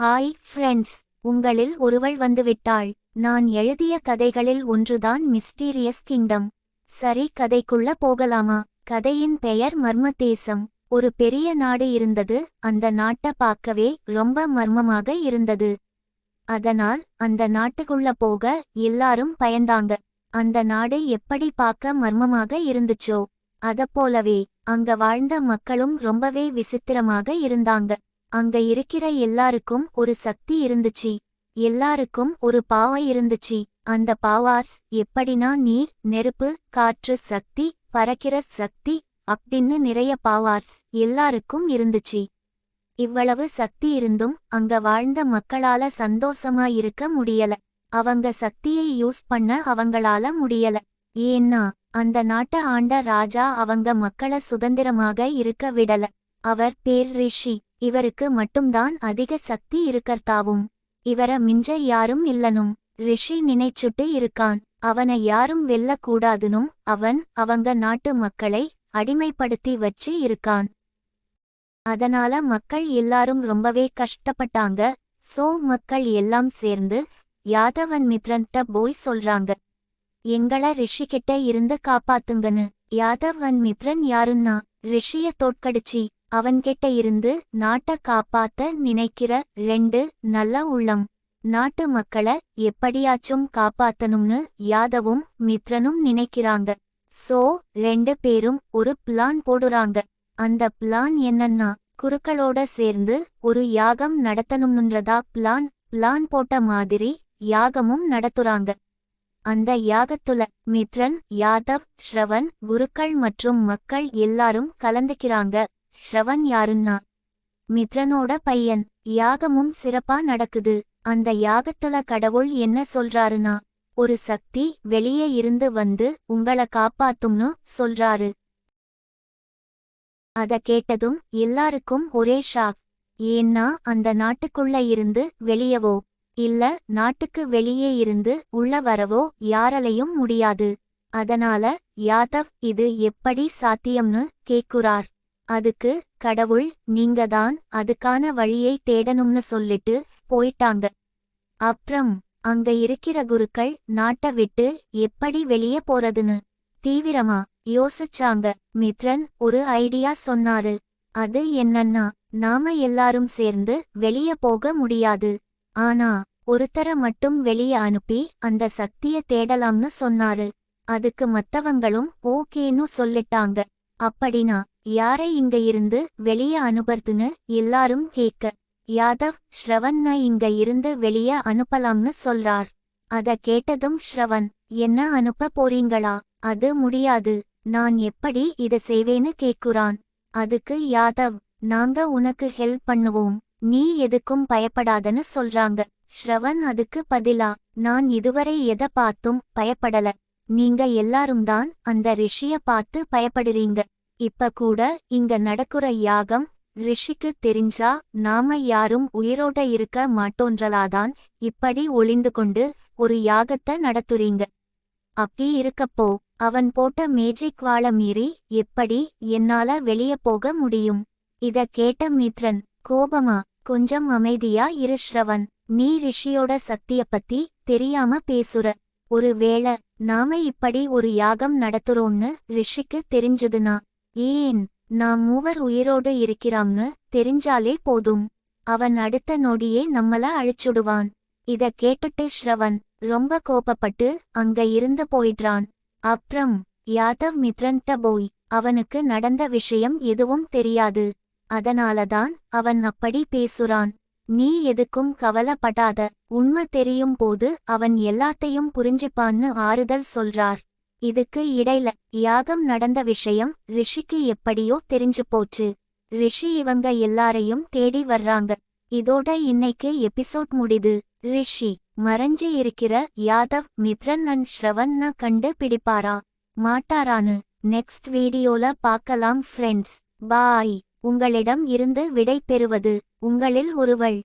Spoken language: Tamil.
ஹாய் ஃப்ரெண்ட்ஸ் உங்களில் ஒருவள் வந்துவிட்டாள். நான் எழுதிய கதைகளில் ஒன்றுதான் மிஸ்டீரியஸ் கிங்டம் சரி கதைக்குள்ள போகலாமா? கதையின் பெயர் மர்மதேசம். ஒரு பெரிய நாடு இருந்தது. அந்த நாட்டை பார்க்கவே ரொம்ப மர்மமாக இருந்தது. அதனால் அந்த நாட்டுக்குள்ள போக எல்லாரும் பயந்தாங்க. அந்த நாடு எப்படி பார்க்க மர்மமாக இருந்துச்சோ? அதப்போலவே அங்க வாழ்ந்த மக்களும் ரொம்பவே விசித்திரமாக இருந்தாங்க. அங்க இருக்கிற எல்லாருக்கும் ஒரு சக்தி இருந்துச்சு. எல்லாருக்கும் ஒரு பாவம் இருந்துச்சு. அந்த பாவார்ஸ் எப்படினா நீர் நெருப்பு காற்று சக்தி பறக்கிற சக்தி அப்படின்னு நிறைய பாவார்ஸ் எல்லாருக்கும் இருந்துச்சு. இவ்வளவு சக்தி இருந்தும் அங்க வாழ்ந்த மக்களால சந்தோஷமா இருக்க முடியல. அவங்க சக்தியை யூஸ் பண்ண அவங்களால முடியல. ஏன்னா அந்த நாட்ட ஆண்ட ராஜா அவங்க மக்கள சுதந்திரமாக இருக்க விடல. அவர் பேர் ரிஷி. இவருக்கு மட்டும்தான் அதிக சக்தி இருக்கர்த்தாவும். இவர மிஞ்ச யாரும் இல்லனும். ரிஷி நினைச்சுட்டு இருக்கான். அவனை யாரும் வெல்லக்கூடாதுனும் அவன் அவங்க நாட்டு மக்களை அடிமைப்படுத்தி வச்சு இருக்கான். அதனால மக்கள் எல்லாரும் ரொம்பவே கஷ்டப்பட்டாங்க. சோ மக்கள் எல்லாம் சேர்ந்து யாதவன் மித்ரன்ட்ட போய் சொல்றாங்க. எங்கள ரிஷிகிட்ட இருந்து காப்பாத்துங்கன்னு. யாதவன் மித்ரன் யாருன்னா? ரிஷிய தோற்கடிச்சி. அவன்கிட்ட இருந்து நாட்ட காப்பாத்த நினைக்கிற ரெண்டு நல்ல உள்ளம். நாட்டு மக்கள எப்படியாச்சும் காப்பாத்தணும்னு யாதவும் மித்ரனும் நினைக்கிறாங்க. சோ ரெண்டு பேரும் ஒரு பிளான் போடுறாங்க. அந்த பிளான் என்னன்னா குருக்களோட சேர்ந்து ஒரு யாகம் நடத்தணும்ன்றதா பிளான் பிளான் போட்ட மாதிரி யாகமும் நடத்துறாங்க. அந்த யாகத்துல மித்ரன் யாதவ் ஸ்ரவன் குருக்கள் மற்றும் மக்கள் எல்லாரும் கலந்துக்கிறாங்க. ஸ்ரவன் யாருன்னா? மித்ரனோட பையன். யாகமும் சிறப்பா நடக்குது. அந்த யாகத்துல கடவுள் என்ன சொல்றாருனா ஒரு சக்தி வெளியே இருந்து வந்து உங்கள காப்பாத்தும்னு சொல்றாரு. அத கேட்டதும் எல்லாருக்கும் ஒரே ஷாக். ஏன்னா அந்த நாட்டுக்குள்ள இருந்து வெளியவோ இல்ல நாட்டுக்கு வெளியே இருந்து உள்ள வரவோ யாராலையும் முடியாது. அதனால யாதவ் இது எப்படி சாத்தியம்னு கேக்குறார். அதுக்கு கடவுள் நீங்க தான் அதுக்கான வழியை தேடணும்னு சொல்லிட்டு போயிட்டாங்க. அப்புறம் அங்க இருக்கிற குருக்கள் நாட்டை விட்டு எப்படி வெளியே போறதுன்னு தீவிரமா யோசிச்சாங்க. மித்ரன் ஒரு ஐடியா சொன்னாரு. அது என்னன்னா நாம எல்லாரும் சேர்ந்து வெளிய போக முடியாது. ஆனா ஒருத்தர மட்டும் வெளிய அனுப்பி அந்த சக்திய தேடலாம்னு சொன்னாரு. அதுக்கு மத்தவங்களும் ஓகேன்னு சொல்லிட்டாங்க. அப்படினா யாரை இங்க இருந்து வெளிய அனுப்புறதுன்னு எல்லாரும் கேட்க யாதவ் ஸ்ரவன்ன இங்க இருந்து வெளிய அனுப்பலாம்னு சொல்றார். அத கேட்டதும் ஸ்ரவன் என்ன அனுப்ப போறீங்களா? அது முடியாது. நான் எப்படி இத செய்வேன்னு கேக்குறான். அதுக்கு யாதவ் நாங்க உனக்கு ஹெல்ப் பண்ணுவோம். நீ எதுக்கும் பயப்படாதன்னு சொல்றாங்க. ஸ்ரவன் அதுக்கு பதிலா நான் இதுவரை எத பார்த்தும் பயப்படல. நீங்க எல்லாரும் தான் அந்த ரிஷிய பார்த்து பயப்படுறீங்க. இப்ப கூட இங்க நடக்குற யாகம் ரிஷிக்கு தெரிஞ்சா நாம யாரும் உயிரோட இருக்க மாட்டோன்றலாதான் இப்படி ஒளிந்து கொண்டு ஒரு யாகத்தை நடத்துறீங்க. அப்படி இருக்கப்போ அவன் போட்ட மேஜிக் வாழ மீறி எப்படி என்னால வெளிய போக முடியும்? இத கேட்ட மித்ரன் கோபமா? கொஞ்சம் அமைதியா இரு ஸ்ரவன். நீ ரிஷியோட சக்திய பத்தி தெரியாம பேசுற. ஒருவேளை நாம இப்படி ஒரு யாகம் நடத்துறோம்னு ரிஷிக்கு தெரிஞ்சதுனா ஏன் நாம் மூவர் உயிரோடு இருக்கிறாம்னு தெரிஞ்சாலே போதும். அவன் அடுத்த நொடியே நம்மள அழிச்சுடுவான். இத கேட்டுட்டு ஸ்ரவன் ரொம்ப கோபப்பட்டு அங்க இருந்து போயிடுறான். அப்புறம் யாதவ் மித்ரன்ட்ட போய் அவனுக்கு நடந்த விஷயம் எதுவும் தெரியாது. அதனாலதான் அவன் அப்படி பேசுறான். நீ எதுக்கும் கவலைப்படாத. உண்மை தெரியும் போது அவன் எல்லாத்தையும் புரிஞ்சுப்பான்னு ஆறுதல் சொல்றார். இதுக்கு இடையில யாகம் நடந்த விஷயம் ரிஷிக்கு எப்படியோ தெரிஞ்சு போச்சு. ரிஷி இவங்க எல்லாரையும் தேடி வர்றாங்க. இதோட இன்னைக்கு எபிசோட் முடிது. ரிஷி மறைஞ்சு இருக்கிற யாதவ் மித்ரன் அண்ட் ஸ்ரவன்ன கண்டு பிடிப்பாரா மாட்டாரான்னு. நெக்ஸ்ட் வீடியோல பார்க்கலாம் ஃப்ரெண்ட்ஸ் பாய் உங்களிடம் இருந்து விடை பெறுவது உங்களில் ஒருவள்.